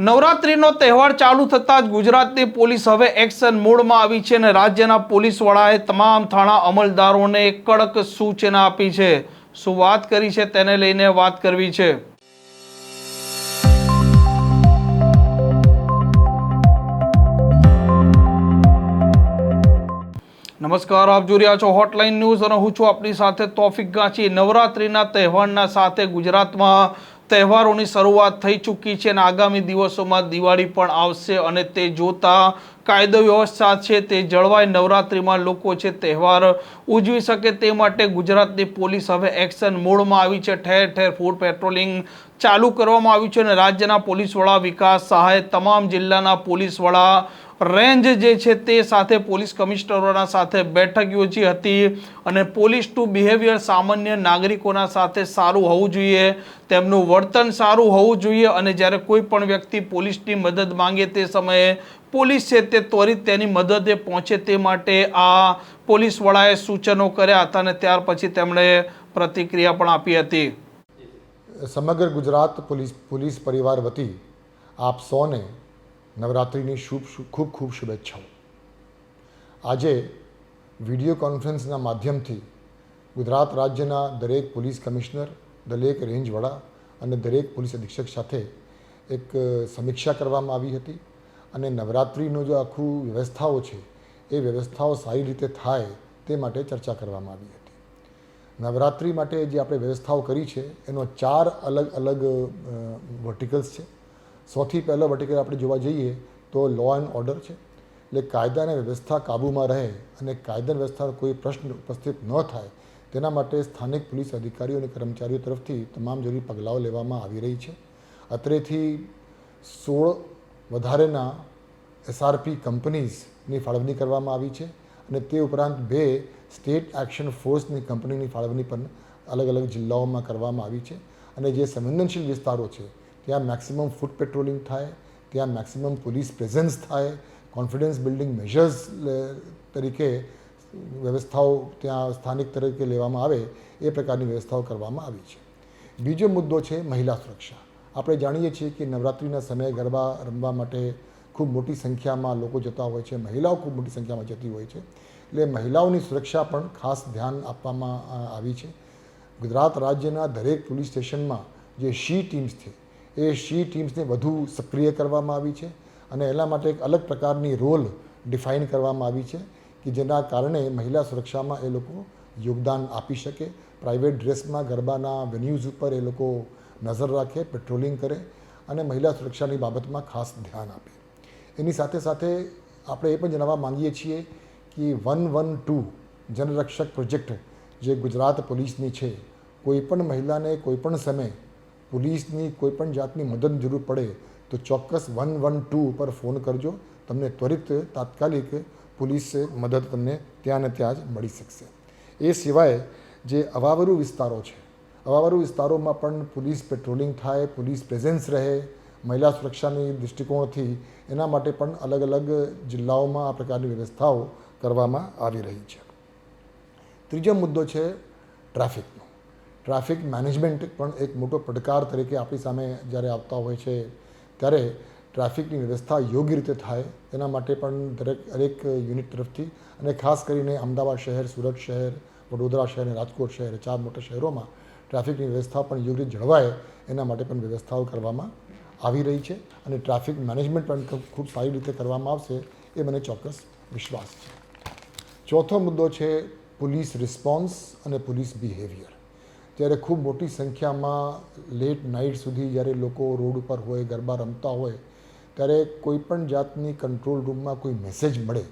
નવરાત્રીનો તહેવાર ચાલુ થતાં જ ગુજરાતની પોલીસ હવે એક્શન મોડમાં આવી છે અને રાજ્યના પોલીસ વડાએ તમામ થાણા અમલદારોને કડક સૂચના આપી છે. શું વાત કરી છે તેને લઈને વાત કરવી છે. નમસ્કાર, આપ જોઈ રહ્યા છો હોટલાઇન ન્યૂઝ અને હું છું આપની સાથે તોફિક ગાંચી. નવરાત્રિના તહેવારના સાથે ગુજરાતમાં તહેવારોની શરૂઆત થઈ ચૂકી છે અને આગામી દિવસોમાં દિવાળી પણ આવશે અને તે જોતા કાયદો વ્યવસ્થા છે તે જળવાય. નવરાત્રિમાં લોકો છે તહેવાર ઉજવી શકે તે માટે ગુજરાતની પોલીસ હવે એક્શન મોડમાં આવી છે. ઠેર ઠેર ફૂડ પેટ્રોલિંગ ચાલુ કરવામાં આવ્યું છે અને રાજ્યના પોલીસ વડા વિકાસ સહાય તમામ જિલ્લાના પોલીસ વડા રેન્જ જે છે તે સાથે પોલીસ કમિશનરોના સાથે બેઠક યોજી હતી અને પોલીસ ટુ બિહેવિયર સામાન્ય નાગરિકોના સાથે સારું હોવું જોઈએ, તેમનું વર્તન સારું હોવું જોઈએ અને જ્યારે કોઈ પણ વ્યક્તિ પોલીસની મદદ માંગે તે સમયે પોલીસ છે તે ત્વરિત તેની મદદે પહોંચે તે માટે આ પોલીસ વડાએ સૂચનો કર્યા હતા અને ત્યાર પછી તેમણે પ્રતિક્રિયા પણ આપી હતી. સમગ્ર ગુજરાત પોલીસ પોલીસ પરિવાર વતી આપ સૌને નવરાત્રિની શુભ ખૂબ ખૂબ શુભેચ્છાઓ. આજે વીડિયો કોન્ફરન્સના માધ્યમથી ગુજરાત રાજ્યના દરેક પોલીસ કમિશનર, દરેક રેન્જ વડા અને દરેક પોલીસ અધિક્ષક સાથે એક સમીક્ષા કરવામાં આવી હતી અને નવરાત્રિનું જે આખું વ્યવસ્થાઓ છે, એ વ્યવસ્થાઓ સારી રીતે થાય તે માટે ચર્ચા કરવામાં આવી હતી. નવરાત્રિ માટે જે આપણે વ્યવસ્થાઓ કરી છે, એનો ચાર અલગ અલગ વર્ટિકલ્સ છે. સૌથી પહેલો વર્ટિકલ આપણે જોવા જઈએ તો લો એન્ડ ઓર્ડર છે. એટલે કાયદા અને વ્યવસ્થા કાબૂમાં રહે અને કાયદા વ્યવસ્થાનો વ્યવસ્થા કોઈ પ્રશ્ન ઉપસ્થિત ન થાય, તેના માટે સ્થાનિક પોલીસ અધિકારીઓ અને કર્મચારીઓ તરફથી તમામ જરૂરી પગલાઓ લેવામાં આવી રહી છે. અત્રેથી સોળ વધારેના એસઆરપી કંપનીઝની ફાળવણી કરવામાં આવી છે અને તે ઉપરાંત બે સ્ટેટ એક્શન ફોર્સની કંપનીની ફાળવણી પણ અલગ અલગ જિલ્લાઓમાં કરવામાં આવી છે. અને જે સંવેદનશીલ વિસ્તારો છે ત્યાં મેક્સિમમ ફૂટ પેટ્રોલિંગ થાય, ત્યાં મેક્સિમમ પોલીસ પ્રેઝન્સ થાય કોન્ફિડન્સ બિલ્ડિંગ મેઝર્સ તરીકે વ્યવસ્થાઓ ત્યાં સ્થાનિક તરીકે લેવામાં આવે, એ પ્રકારની વ્યવસ્થાઓ કરવામાં આવી છે. બીજો મુદ્દો છે મહિલા સુરક્ષા. આપણે જાણીએ છીએ કે નવરાત્રિના સમયે ગરબા રમવા માટે ખૂબ મોટી સંખ્યામાં લોકો જતા હોય છે, મહિલાઓ ખૂબ મોટી સંખ્યામાં જતી હોય છે. એટલે મહિલાઓની સુરક્ષા પણ ખાસ ધ્યાન આપવામાં આવી છે. ગુજરાત રાજ્યના દરેક પોલીસ સ્ટેશનમાં જે શી ટીમ્સ છે એ શી ટીમ્સને વધુ સક્રિય કરવામાં આવી છે અને એના માટે એક અલગ પ્રકારની રોલ ડિફાઇન કરવામાં આવી છે કે જેના કારણે મહિલા સુરક્ષામાં એ લોકો યોગદાન આપી શકે, પ્રાઇવેટ ડ્રેસમાં ગરબાના વેન્યુઝ ઉપર એ લોકો નજર રાખે, પેટ્રોલિંગ કરે અને મહિલા સુરક્ષાની બાબતમાં ખાસ ધ્યાન આપે. એની સાથે સાથે આપણે એ પણ જણાવવા માંગીએ છીએ કે one one two Janrakshak project જે ગુજરાત પોલીસની છે કોઈપણ મહિલાને કોઈપણ સમયે પોલીસની કોઈપણ જાતની મદદ જરૂર પડે તો ચોક્કસ વન વન ટુ ઉપર ફોન કરજો. તમને ત્વરિત તાત્કાલિક પોલીસ મદદ તમને ત્યાં ને ત્યાં જ મળી શકશે. એ સિવાય જે અવાવરુ વિસ્તારો છે, અવાવરુ વિસ્તારોમાં પણ પોલીસ પેટ્રોલિંગ થાય, પોલીસ પ્રેઝન્સ રહે, મહિલા સુરક્ષાની દૃષ્ટિકોણથી એના માટે પણ અલગ અલગ જિલ્લાઓમાં આ પ્રકારની વ્યવસ્થાઓ કરવામાં આવી રહી છે. ત્રીજો મુદ્દો છે ટ્રાફિકનો. ટ્રાફિક મેનેજમેન્ટ પણ એક મોટો પડકાર તરીકે આપણી સામે જ્યારે આવતા હોય છે, ત્યારે ટ્રાફિકની વ્યવસ્થા યોગ્ય રીતે થાય તેના માટે પણ દરેક દરેક યુનિટ તરફથી અને ખાસ કરીને અમદાવાદ શહેર, સુરત શહેર, વડોદરા શહેર અને રાજકોટ શહેર, ચાર મોટા શહેરોમાં ટ્રાફિકની વ્યવસ્થા પણ યોગ્ય રીતે જળવાય એના માટે પણ વ્યવસ્થાઓ કરવામાં આવી રહી છે અને ટ્રાફિક મેનેજમેન્ટ પણ ખૂબ સારી રીતે કરવામાં આવશે એ મને ચોક્કસ વિશ્વાસ છે. ચોથો મુદ્દો છે પોલીસ રિસ્પોન્સ અને પોલીસ બિહેવિયર. ત્યારે ખૂબ મોટી સંખ્યામાં લેટ નાઇટ સુધી જ્યારે લોકો રોડ ઉપર હોય, ગરબા રમતા હોય, ત્યારે કોઈ પણ જાતની કંટ્રોલ રૂમમાં કોઈ મેસેજ મળે.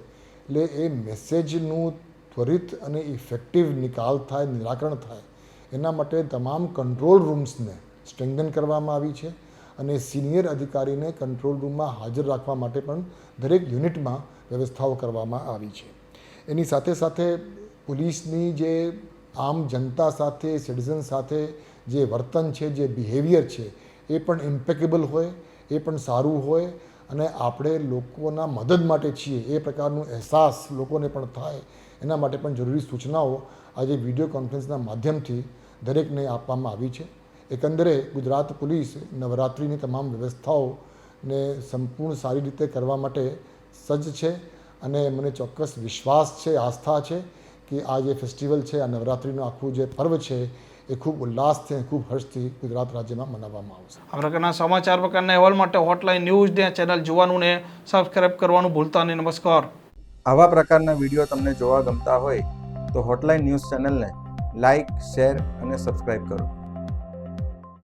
એટલે એ મેસેજનું ત્વરિત અને ઇફેક્ટિવ નિકાલ થાય, નિરાકરણ થાય, એના માટે તમામ કંટ્રોલ રૂમ્સને સ્ટ્રેન્ગન કરવામાં આવી છે અને સિનિયર અધિકારીને કંટ્રોલ રૂમમાં હાજર રાખવા માટે પણ દરેક યુનિટમાં વ્યવસ્થાઓ કરવામાં આવી છે. એની સાથે સાથે પોલીસની જે આમ જનતા સાથે સિટીઝન સાથે જે વર્તન છે, જે બિહેવિયર છે, એ પણ ઇમ્પેકેબલ હોય, એ પણ સારું હોય અને આપણે લોકોના મદદ માટે છીએ. એ પ્રકારનો અહેસાસ લોકોને પણ થાય. એના માટે પણ જરૂરી સૂચનાઓ આજે વીડિયો કોન્ફરન્સના માધ્યમથી દરેકને આપવામાં આવી છે. એકંદરે ગુજરાત પોલીસ નવરાત્રિની તમામ વ્યવસ્થાઓને સંપૂર્ણ સારી રીતે કરવા માટે સજ્જ છે અને મને ચોક્કસ વિશ્વાસ છે, આસ્થા છે કે આ જે ફેસ્ટિવલ છે આ નવરાત્રિનું આખું જે પર્વ છે એ ખૂબ ઉલ્લાસથી ખૂબ હર્ષથી ગુજરાત રાજ્યમાં મનાવવામાં આવશે આ પ્રકારના સમાચાર પ્રકારના અહેવાલ માટે હોટલાઇન ન્યૂઝ ને ચેનલ જોવાનું ને સબસ્ક્રાઇબ કરવાનું ભૂલતા નહીં. નમસ્કાર. આવા પ્રકારના વીડિયો તમને જોવા ગમતા હોય તો હોટલાઇન ન્યૂઝ ચેનલને લાઇક શેર અને સબસ્ક્રાઇબ કરો.